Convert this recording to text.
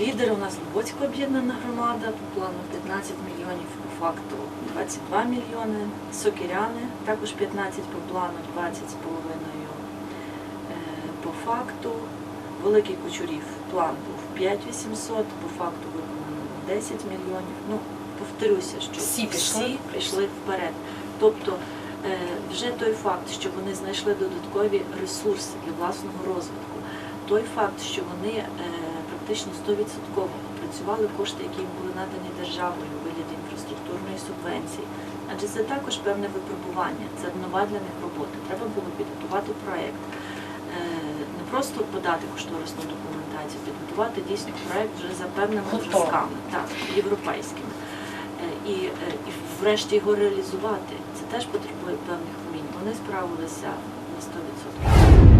Лідери у нас Луботська об'єднана громада, по плану 15 мільйонів, по факту 22 мільйони. Сокиряни також 15 по плану, 20 з половиною е, по факту. Великий Кучурів план був 5800, по факту виконано 10 мільйонів. Ну, повторюся, що Всі пішли? всі пішли вперед. Тобто е, вже той факт, що вони знайшли додаткові ресурси для власного розвитку, той факт, що вони е, практично 100% опрацювали кошти, які їм були надані державою у вигляді інфраструктурної субвенції. Адже це також певне випробування, це нова для них робота. Треба було підготувати проєкт, е, не просто подати кошторисну документацію, підготувати дійсно проєкт вже за певними зразками, так, європейськими. Е, І, е, і врешті його реалізувати. Це теж потребує певних вмінь. Вони справилися на 100%.